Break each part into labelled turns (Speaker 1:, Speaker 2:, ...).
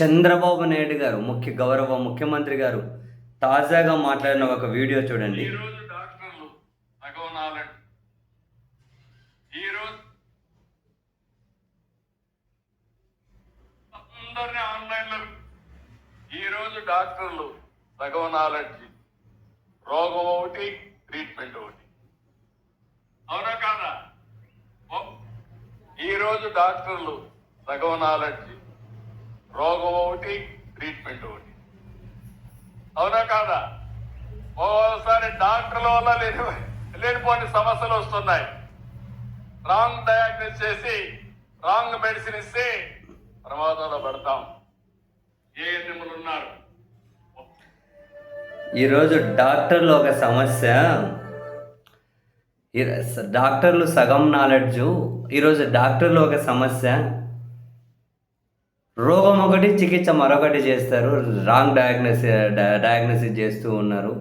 Speaker 1: చంద్రబాబు నాయుడు గారు ముఖ్య గౌరవ ముఖ్యమంత్రి గారు తాజాగా మాట్లాడిన ఒక వీడియో చూడండి.
Speaker 2: ఈ రోజు డాక్టర్లు సగవనాలజీ ఈ రోజు ఈ రోజు డాక్టర్లు రోగం ఒకటి ట్రీట్మెంట్ ఒకటి. అవునా కాదా? ఈరోజు ఈ రోజు డాక్టర్లు సగవనాలజీ రోగం ఒకటి ట్రీట్మెంట్ ఒకటి. అవునా కాదా? ఓసారి డాక్టర్ల వల్ల లేని లేనిపోని సమస్యలు వస్తున్నాయి. రాంగ్ డయాగ్నోస్ చేసి రాంగ్ మెడిసిన్ ఇస్తే ప్రమాదంలో పడతాం. ఏ నిమ్మలు ఉన్నారు?
Speaker 1: ఈరోజు డాక్టర్లు ఒక సమస్య. ఈ- డాక్టర్లు సగం నాలెడ్జు ఈరోజు డాక్టర్లు ఒక సమస్య. రోగం ఒకటి చికిత్స మరొకటి చేస్తారు. రాంగ్ డయాగ్నోసి డయాగ్నోసిస్ చేస్తూ ఉన్నారు.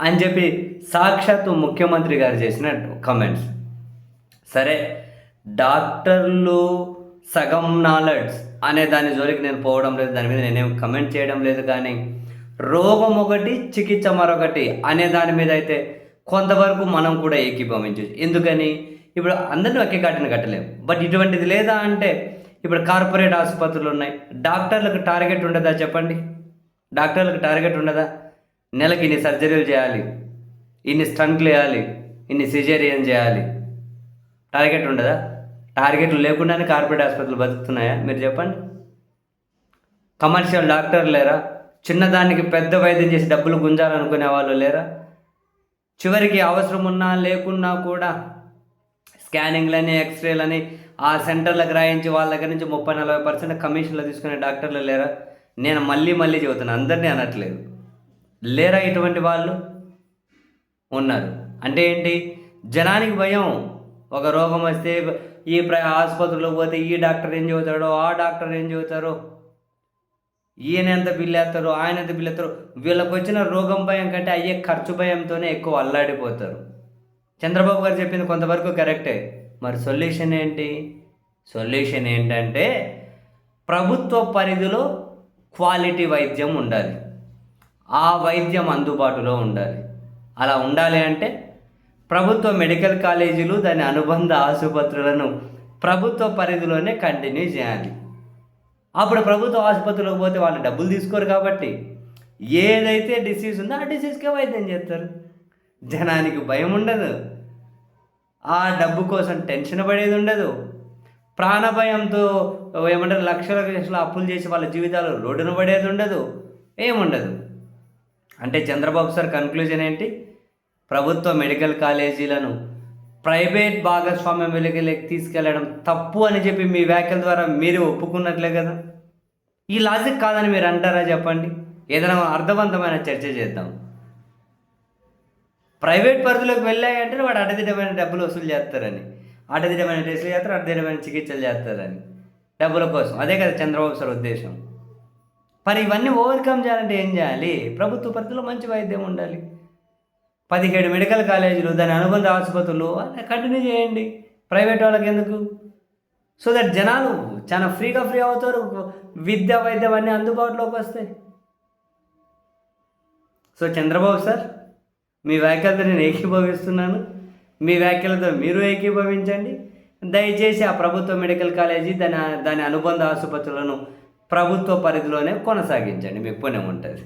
Speaker 1: అని చెప్పి సాక్షాత్తు ముఖ్యమంత్రి గారు చేసిన కమెంట్స్ సరే డాక్టర్లు సగం నాలెడ్జ్ అనే దాని జోలికి నేను పోవడం లేదు. దాని మీద నేనేం కమెంట్ చేయడం లేదు కానీ రోగం ఒకటి చికిత్స మరొకటి అనే దాని మీద అయితే కొంతవరకు మనం కూడా ఏకీభవించవచ్చు. ఎందుకని? ఇప్పుడు అందరినీ ఒకే కట్టిన కట్టలేము బట్ ఇటువంటిది లేదా అంటే ఇప్పుడు కార్పొరేట్ ఆసుపత్రులు ఉన్నాయి. డాక్టర్లకు టార్గెట్ ఉండదా చెప్పండి? డాక్టర్లకు టార్గెట్ ఉండదా? నెలకి ఇన్ని సర్జరీలు చేయాలి. ఇన్ని స్టంట్లు వేయాలి. ఇన్ని సిజేరియన్ చేయాలి. టార్గెట్ ఉండదా? టార్గెట్లు లేకుండానే కార్పొరేట్ ఆసుపత్రులు బతుకుతున్నాయా? మీరు చెప్పండి. కమర్షియల్ డాక్టర్ లేరా? చిన్నదానికి పెద్ద వైద్యం చేసి డబ్బులు గుంజాలనుకునే వాళ్ళు లేరా? చివరికి అవసరం ఉన్నా లేకున్నా కూడా స్కానింగ్లని ఎక్స్రేలని ఆ సెంటర్లకు రాయించి వాళ్ళ దగ్గర నుంచి ముప్పై నలభై పర్సెంట్ కమిషన్లు తీసుకునే డాక్టర్లు లేరా? నేను మళ్ళీ మళ్ళీ చెబుతాను అందరినీ అనట్లేదు. లేరా ఇటువంటి వాళ్ళు? ఉన్నారు. అంటే ఏంటి? జనానికి భయం. ఒక రోగం వస్తే ఈ ప్ర ఆసుపత్రిలో పోతే ఈ డాక్టర్ ఏం చెబుతాడో ఆ డాక్టర్ ఏం చెబుతారో? ఈయన ఎంత బిల్లేస్తారు వేస్తారో ఆయన ఎంత బిల్లు వీళ్ళకి వచ్చిన రోగం భయం కంటే అయ్యే ఖర్చు భయంతోనే ఎక్కువ అల్లాడిపోతారు. చంద్రబాబు గారు చెప్పింది కొంతవరకు కరెక్టే. మరి సొల్యూషన్ ఏంటి? సొల్యూషన్ ఏంటంటే ప్రభుత్వ పరిధిలో క్వాలిటీ వైద్యం ఉండాలి. ఆ వైద్యం అందుబాటులో ఉండాలి. అలా ఉండాలి అంటే ప్రభుత్వ మెడికల్ కాలేజీలు దాని అనుబంధ ఆసుపత్రులను ప్రభుత్వ పరిధిలోనే కంటిన్యూ చేయాలి. అప్పుడు ప్రభుత్వ ఆసుపత్రిలోకి పోతే వాళ్ళు డబ్బులు తీసుకోరు కాబట్టి ఏదైతే డిసీజ్ ఉందో ఆ డిసీజ్కే వైద్యం చేస్తారు. జనానికి భయం ఉండదు. ఆ డబ్బు కోసం టెన్షన్ పడేది ఉండదు. ప్రాణభయంతో ఏమంటారు లక్షల లక్షల అప్పులు చేసి వాళ్ళ జీవితాలు రోడ్డున పడేది ఉండదు. ఏముండదు. అంటే చంద్రబాబు సార్ కన్క్లూజన్ ఏంటి? ప్రభుత్వ మెడికల్ కాలేజీలను ప్రైవేట్ భాగస్వామ్యం వెలుగులోకి తీసుకెళ్ళడం తప్పు అని చెప్పి మీ వ్యాఖ్యల ద్వారా మీరు ఒప్పుకున్నట్లే కదా? ఈ లాజిక్ కాదని మీరు అంటారా చెప్పండి? ఏదైనా అర్థవంతమైన చర్చ చేద్దాం. ప్రైవేట్ పరిధిలోకి వెళ్ళాయంటే వాడు అడ్డదిడ్డమైన డబ్బులు వసూలు చేస్తారని. అడ్డదిడ్డమైన టెస్టులు చేస్తారు అడ్డదిడ్డమైన చికిత్సలు చేస్తారని. డబ్బుల కోసం. అదే కదా చంద్రబాబు సార్ ఉద్దేశం. మరి ఇవన్నీ ఓవర్కమ్ చేయాలంటే ఏం చేయాలి? ప్రభుత్వ పరిధిలో మంచి వైద్యం ఉండాలి. పదిహేడు మెడికల్ కాలేజీలు దాని అనుబంధ ఆసుపత్రులు అలా కంటిన్యూ చేయండి. ప్రైవేట్ వాళ్ళకి ఎందుకు? సో దట్ జనాలు చాలా ఫ్రీగా ఫ్రీ అవుతారు. విద్య వైద్యం అన్నీ అందుబాటులోకి వస్తాయి. సో చంద్రబాబు సార్ మీ వ్యాఖ్యలతో నేను ఏకీభవిస్తున్నాను. మీ వ్యాఖ్యలతో మీరు ఏకీభవించండి. దయచేసి ఆ ప్రభుత్వ మెడికల్ కాలేజీ దాని దాని అనుబంధ ఆసుపత్రులను ప్రభుత్వ పరిధిలోనే కొనసాగించండి. మీకు పుణ్యం ఉంటుంది.